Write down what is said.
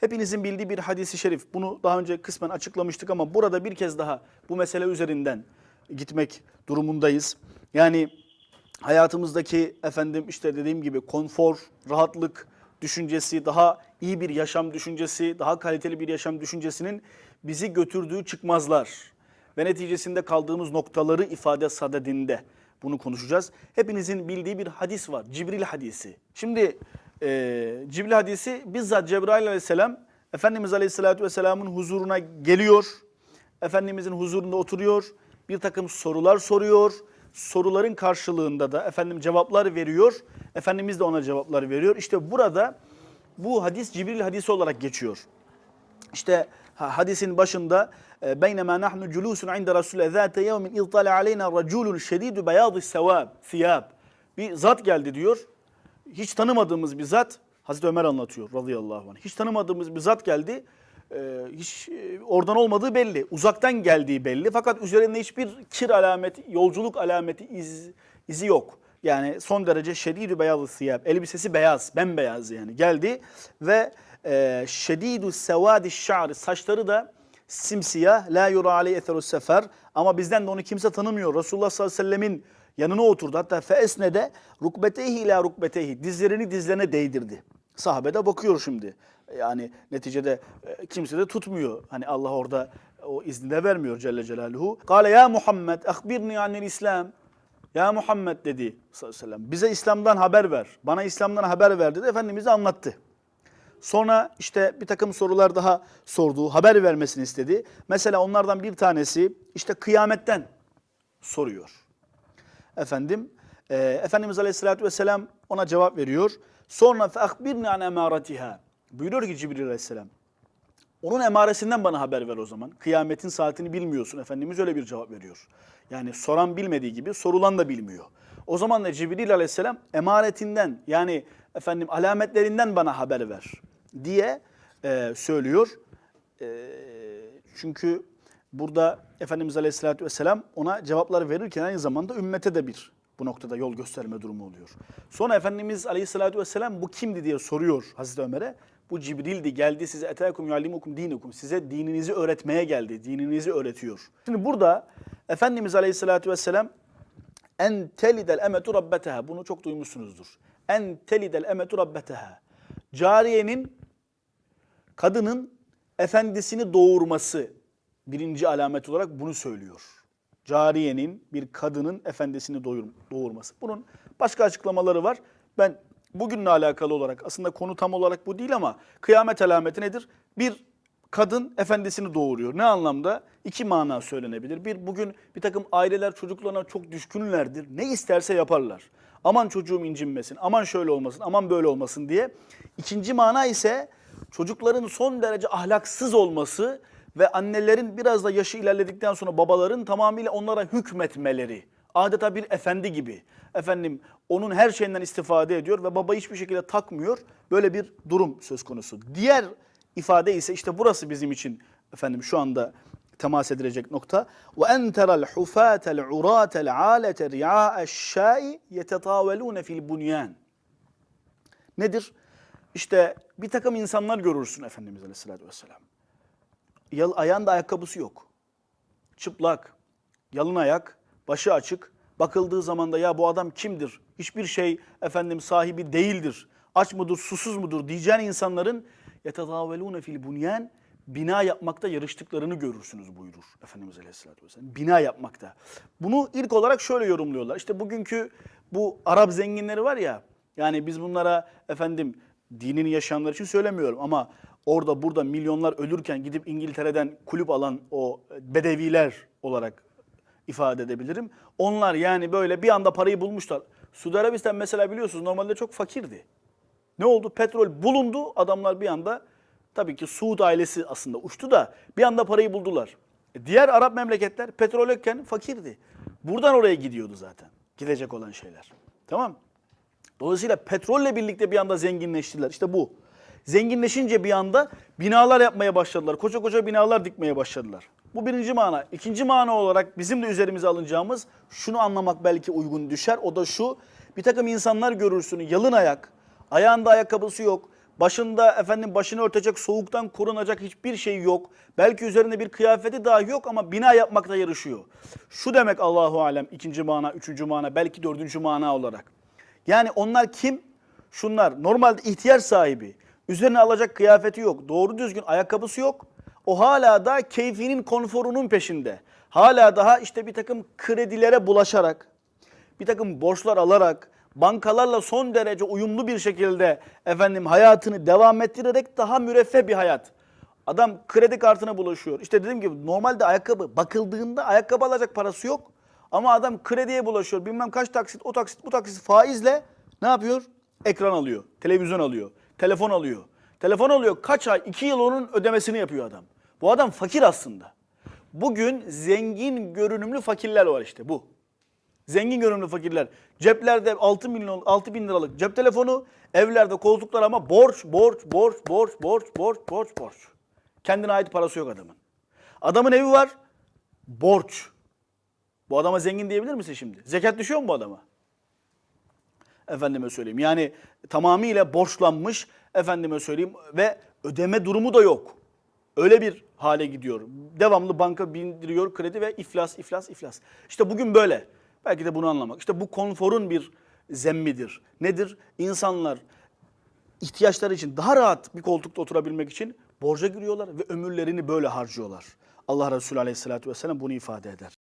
Hepinizin bildiği bir hadisi şerif. Bunu daha önce kısmen açıklamıştık ama burada bir kez daha bu mesele üzerinden gitmek durumundayız. Yani hayatımızdaki efendim işte dediğim gibi konfor, rahatlık düşüncesi, daha iyi bir yaşam düşüncesi, daha kaliteli bir yaşam düşüncesinin bizi götürdüğü çıkmazlar ve neticesinde kaldığımız noktaları ifade sadedinde bunu konuşacağız. Hepinizin bildiği bir hadis var. Cibril hadisi. Şimdi e, Cibril hadisi bizzat Cebrail aleyhisselam Efendimiz aleyhisselatü vesselamın huzuruna geliyor. Efendimizin huzurunda oturuyor. Bir takım sorular soruyor. Soruların karşılığında da efendim cevaplar veriyor. Efendimiz de ona cevaplar veriyor. İşte burada bu hadis Cibril hadisi olarak geçiyor. İşte ha- hadisin başında e, beynema nahnu culusun inde Resulullah zate yevmin iztala aleyna raculun şedidu beyazı sevab, thiyab. Bir zat geldi diyor. Hiç tanımadığımız bir zat. Hazreti Ömer anlatıyor radıyallahu anh. Hiç tanımadığımız bir zat geldi. E, hiç e, oradan olmadığı belli. Uzaktan geldiği belli. Fakat üzerinde hiçbir kir alameti, yolculuk alameti iz, izi yok. Yani son derece şedidü beyazı siyab. Elbisesi beyaz, bembeyaz yani. Geldi ve e, şedidü sevadi şa'ri. Saçları da simsiyah. La yura aleyhi etheru sefer. Ama bizden de onu kimse tanımıyor. Resulullah sallallahu aleyhi ve sellemin yanına oturdu. Hatta feesne de rukbeteyhi ila rukbeteyhi. Dizlerini dizlerine değdirdi. Sahabe de bakıyor şimdi. Yani neticede e, kimse de tutmuyor. Hani Allah orada o izni de vermiyor Celle Celaluhu. Kale ya Muhammed ahbirni anil İslam. Ya Muhammed dedi sallallahu aleyhi ve sellem. Bize İslam'dan haber ver. Bana İslam'dan haber ver dedi. Efendimiz anlattı. Sonra işte bir takım sorular daha sordu. Haber vermesini istedi. Mesela onlardan bir tanesi işte kıyametten soruyor efendim. E, Efendimiz Aleyhisselatü Vesselam ona cevap veriyor. Sonra feakbirni an emaratiha. Buyuruyor ki Cibril Aleyhisselam. Onun emaresinden bana haber ver o zaman. Kıyametin saatini bilmiyorsun. Efendimiz öyle bir cevap veriyor. Yani soran bilmediği gibi sorulan da bilmiyor. O zaman da Cibril aleyhisselam emaretinden yani efendim alametlerinden bana haber ver diye e, söylüyor. E, çünkü burada Efendimiz aleyhisselatü vesselam ona cevapları verirken aynı zamanda ümmete de bir bu noktada yol gösterme durumu oluyor. Sonra Efendimiz aleyhissalatü vesselam bu kimdi diye soruyor Hazreti Ömer'e. Bu Cibril'di geldi size etâkum yuallimukum dinukum. Size dininizi öğretmeye geldi. Dininizi öğretiyor. Şimdi burada Efendimiz aleyhissalatü vesselam en telidel emetu rabbeteha. Bunu çok duymuşsunuzdur. En telidel emetu rabbeteha. Cariyenin, kadının efendisini doğurması birinci alamet olarak bunu söylüyor. Cariyenin, bir kadının efendisini doğurması. Bunun başka açıklamaları var. Ben bugünle alakalı olarak aslında konu tam olarak bu değil ama kıyamet alameti nedir? Bir kadın efendisini doğuruyor. Ne anlamda? İki mana söylenebilir. Bir, bugün bir takım aileler çocuklarına çok düşkünlerdir. Ne isterse yaparlar. Aman çocuğum incinmesin, aman şöyle olmasın, aman böyle olmasın diye. İkinci mana ise çocukların son derece ahlaksız olması ve annelerin biraz da yaşı ilerledikten sonra babaların tamamıyla onlara hükmetmeleri. Adeta bir efendi gibi. Efendim onun her şeyinden istifade ediyor ve baba hiçbir şekilde takmıyor. Böyle bir durum söz konusu. Diğer ifade ise işte burası bizim için efendim şu anda temas edilecek nokta. Ve enteral hufatel uratel alete ri'a'eş şai yetetavelune fil bunyan. Nedir? İşte bir takım insanlar görürsün Efendimiz Aleyhisselatü Vesselam. Yal, ayağında ayakkabısı yok. Çıplak, yalın ayak, başı açık. Bakıldığı zaman da ya bu adam kimdir? Hiçbir şey efendim sahibi değildir. Aç mıdır, susuz mudur diyeceğin insanların yetadavelune fil bunyan bina yapmakta yarıştıklarını görürsünüz buyurur Efendimiz Aleyhisselatü Vesselam. Bina yapmakta. Bunu ilk olarak şöyle yorumluyorlar. İşte bugünkü bu Arap zenginleri var ya yani biz bunlara efendim dinini yaşayanlar için söylemiyorum ama orada burada milyonlar ölürken gidip İngiltere'den kulüp alan o bedeviler olarak ifade edebilirim. Onlar yani böyle bir anda parayı bulmuşlar. Suudi Arabistan mesela biliyorsunuz normalde çok fakirdi. Ne oldu? Petrol bulundu. Adamlar bir anda tabii ki Suud ailesi aslında uçtu da bir anda parayı buldular. E, Diğer Arap memleketler petrol yokken fakirdi. Buradan oraya gidiyordu zaten. Gidecek olan şeyler. Tamam Dolayısıyla petrolle birlikte bir anda zenginleştiler. İşte bu. Zenginleşince bir anda binalar yapmaya başladılar. Koca koca binalar dikmeye başladılar. Bu birinci mana. İkinci mana olarak bizim de üzerimize alınacağımız şunu anlamak belki uygun düşer. O da şu. Bir takım insanlar görürsün yalın ayak, ayağında ayakkabısı yok, Başında efendim başını örtecek, soğuktan korunacak hiçbir şey yok. Belki üzerinde bir kıyafeti dahi yok ama bina yapmakta yarışıyor. Şu demek Allahu alem ikinci mana, üçüncü mana, belki dördüncü mana olarak. Yani onlar kim? Şunlar normalde ihtiyaç sahibi. Üzerine alacak kıyafeti yok. Doğru düzgün ayakkabısı yok. O hala da keyfinin konforunun peşinde. Hala daha işte bir takım kredilere bulaşarak, bir takım borçlar alarak, bankalarla son derece uyumlu bir şekilde efendim hayatını devam ettirerek daha müreffeh bir hayat. Adam kredi kartına bulaşıyor. İşte dediğim gibi normalde ayakkabı bakıldığında ayakkabı alacak parası yok. Ama adam krediye bulaşıyor. Bilmem kaç taksit, o taksit, bu taksit faizle ne yapıyor? Ekran alıyor, televizyon alıyor, telefon alıyor. Telefon alıyor kaç ay, iki yıl onun ödemesini yapıyor adam. Bu adam fakir aslında. Bugün zengin görünümlü fakirler var işte bu. Zengin görünümlü fakirler. Ceplerde 6 milyon 6 bin liralık cep telefonu, evlerde koltuklar ama borç, borç, borç, borç, borç, borç, borç, borç. Kendine ait parası yok adamın. Adamın evi var, borç. Bu adama zengin diyebilir misin şimdi? Zekat düşüyor mu bu adama? Efendime söyleyeyim. Yani tamamıyla borçlanmış efendime söyleyeyim ve ödeme durumu da yok. Öyle bir hale gidiyor. Devamlı banka bindiriyor kredi ve iflas, iflas, iflas. İşte bugün böyle. Belki de bunu anlamak. İşte bu konforun bir zemmidir. Nedir? İnsanlar ihtiyaçları için daha rahat bir koltukta oturabilmek için borca giriyorlar ve ömürlerini böyle harcıyorlar. Allah Resulü Aleyhisselatü Vesselam bunu ifade eder.